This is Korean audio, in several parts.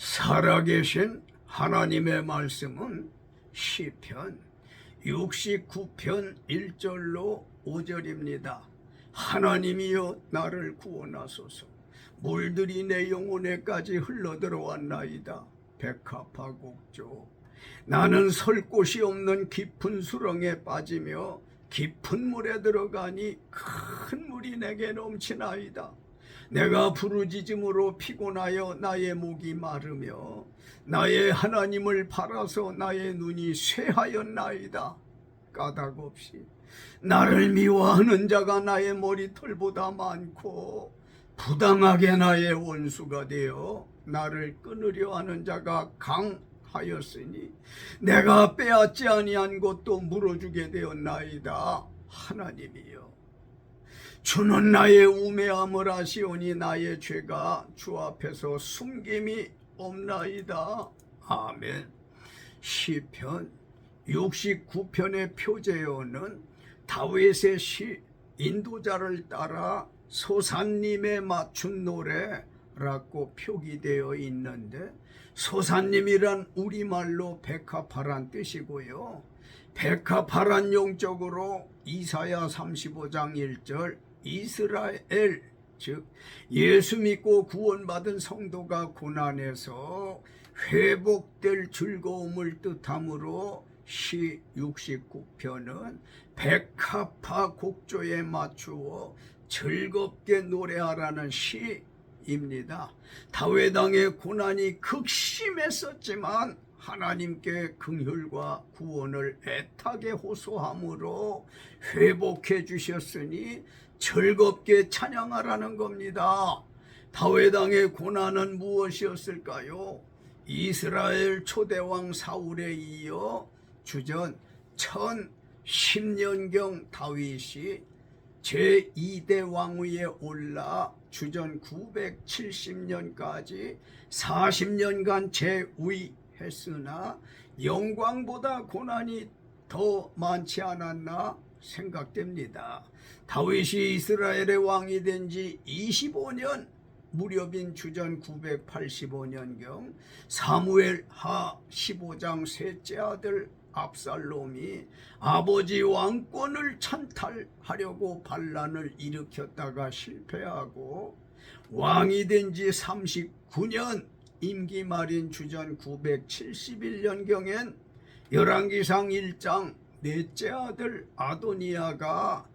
살아계신 하나님의 말씀은 시편 69편 1절로 5절입니다. 하나님이여 나를 구원하소서. 물들이 내 영혼에까지 흘러들어왔나이다. 백합화곡조. 나는 설 곳이 없는 깊은 수렁에 빠지며 깊은 물에 들어가니 큰 물이 내게 넘치나이다. 내가 부르짖음으로 피곤하여 나의 목이 마르며 나의 하나님을 바라서 나의 눈이 쇠하였나이다. 까닭 없이 나를 미워하는 자가 나의 머리털보다 많고 부당하게 나의 원수가 되어 나를 끊으려 하는 자가 강하였으니 내가 빼앗지 아니한 것도 물어주게 되었나이다. 하나님이여 주는 나의 우매함을 아시오니 나의 죄가 주 앞에서 숨김이 없나이다. 아멘. 시편 69편의 표제어는 다윗의 시 인도자를 따라 소산님에 맞춘 노래라고 표기되어 있는데 소산님이란 우리말로 백합화란 뜻이고요. 백합화란 용적으로 이사야 35장 1절 이스라엘 즉 예수 믿고 구원받은 성도가 고난에서 회복될 즐거움을 뜻하므로 시 69편은 백합화 곡조에 맞추어 즐겁게 노래하라는 시입니다. 다윗 왕의 고난이 극심했었지만 하나님께 긍휼과 구원을 애타게 호소함으로 회복해 주셨으니 즐겁게 찬양하라는 겁니다. 다윗 왕의 고난은 무엇이었을까요? 이스라엘 초대왕 사울에 이어 주전 1010년경 다윗이 제2대 왕위에 올라 주전 970년까지 40년간 제위 했으나 영광보다 고난이 더 많지 않았나 생각됩니다. 다윗이 이스라엘의 왕이 된 지 25년 무렵인 주전 985년경 사무엘 하 15장 셋째 아들 압살롬이 아버지 왕권을 찬탈하려고 반란을 일으켰다가 실패하고 왕이 된 지 39년 임기 말인 주전 971년경엔 열왕기상 1장 넷째 아들 아도니아가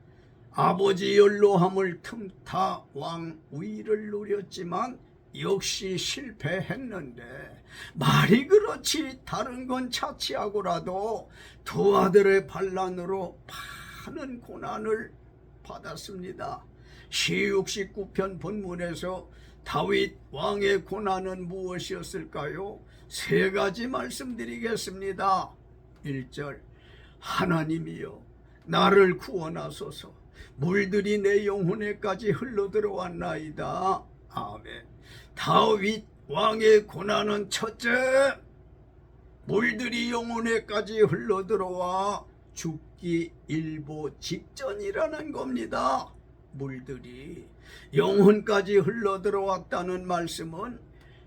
아버지 연로함을 틈타 왕 위를 누렸지만 역시 실패했는데 말이 그렇지 다른 건 차치하고라도 두 아들의 반란으로 많은 고난을 받았습니다. 시 69편 본문에서 다윗 왕의 고난은 무엇이었을까요? 세 가지 말씀드리겠습니다. 1절 하나님이여 나를 구원하소서 물들이 내 영혼에까지 흘러들어왔나이다. 아멘. 다윗 왕의 고난은 첫째, 물들이 영혼에까지 흘러들어와 죽기 일보 직전이라는 겁니다. 물들이 영혼까지 흘러들어왔다는 말씀은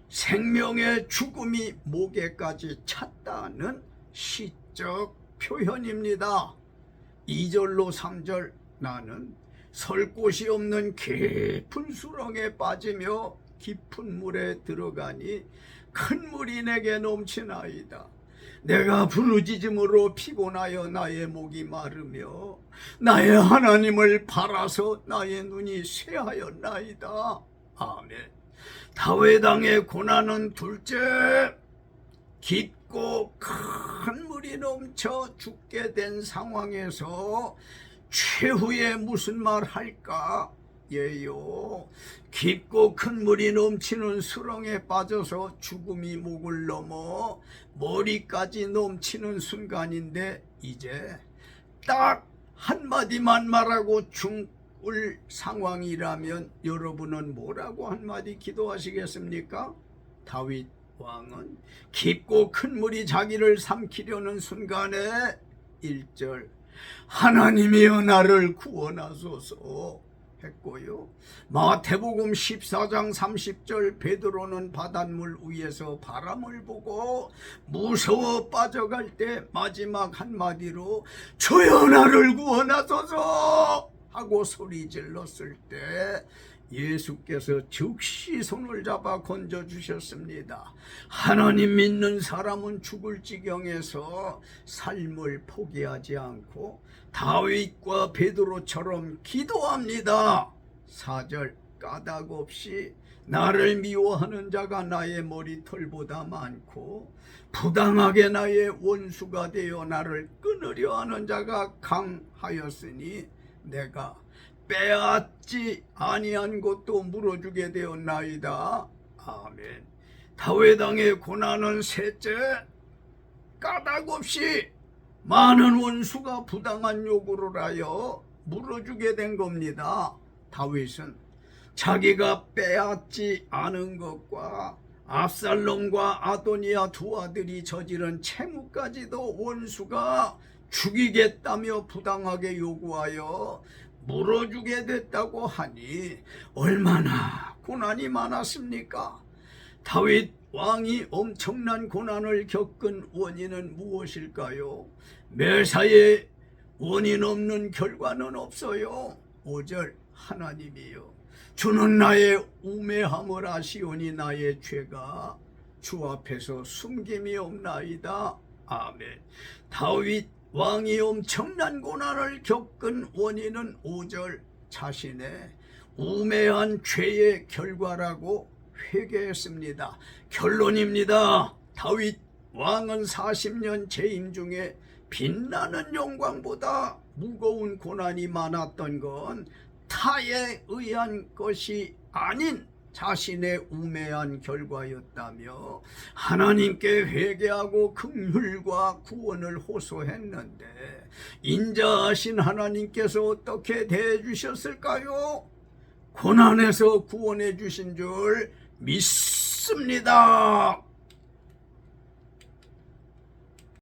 생명의 죽음이 목에까지 찼다는 시적 표현입니다. 2절로 3절 나는 설 곳이 없는 깊은 수렁에 빠지며 깊은 물에 들어가니 큰 물이 내게 넘치나이다. 내가 부르짖음으로 피곤하여 나의 목이 마르며 나의 하나님을 바라서 나의 눈이 쇠하였나이다. 아멘. 다윗 왕의 고난은 둘째 깊고 큰 물이 넘쳐 죽게 된 상황에서 최후에 무슨 말 할까? 예요. 깊고 큰 물이 넘치는 수렁에 빠져서 죽음이 목을 넘어 머리까지 넘치는 순간인데 이제 딱 한마디만 말하고 죽을 상황이라면 여러분은 뭐라고 한마디 기도하시겠습니까? 다윗 왕은 깊고 큰 물이 자기를 삼키려는 순간에 1절 하나님이여 나를 구원하소서 했고요. 마태복음 14장 30절 베드로는 바닷물 위에서 바람을 보고 무서워 빠져갈 때 마지막 한마디로 주여 나를 구원하소서 하고 소리 질렀을 때 예수께서 즉시 손을 잡아 건져 주셨습니다. 하나님 믿는 사람은 죽을 지경에서 삶을 포기하지 않고 다윗과 베드로처럼 기도합니다. 사절 까닭 없이 나를 미워하는 자가 나의 머리털보다 많고 부당하게 나의 원수가 되어 나를 끊으려 하는 자가 강하였으니 내가 빼앗지 아니한 것도 물어주게 되었나이다. 아멘. 다윗 왕의 고난은 셋째 까닭 없이 많은 원수가 부당한 요구를 하여 물어주게 된 겁니다. 다윗은 자기가 빼앗지 않은 것과 압살롬과 아도니아 두 아들이 저지른 채무까지도 원수가 죽이겠다며 부당하게 요구하여 물어주게 됐다고 하니 얼마나 고난이 많았습니까? 다윗 왕이 엄청난 고난을 겪은 원인은 무엇일까요? 매사에 원인 없는 결과는 없어요. 5절 하나님이요. 주는 나의 우매함을 아시오니 나의 죄가 주 앞에서 숨김이 없나이다. 아멘. 다윗 왕이 엄청난 고난을 겪은 원인은 5절 자신의 우매한 죄의 결과라고 회개했습니다. 결론입니다. 다윗 왕은 40년 재임 중에 빛나는 영광보다 무거운 고난이 많았던 건 타에 의한 것이 아닌 자신의 우매한 결과였다며 하나님께 회개하고 긍휼과 구원을 호소했는데 인자하신 하나님께서 어떻게 대해 주셨을까요? 고난에서 구원해 주신 줄 믿습니다.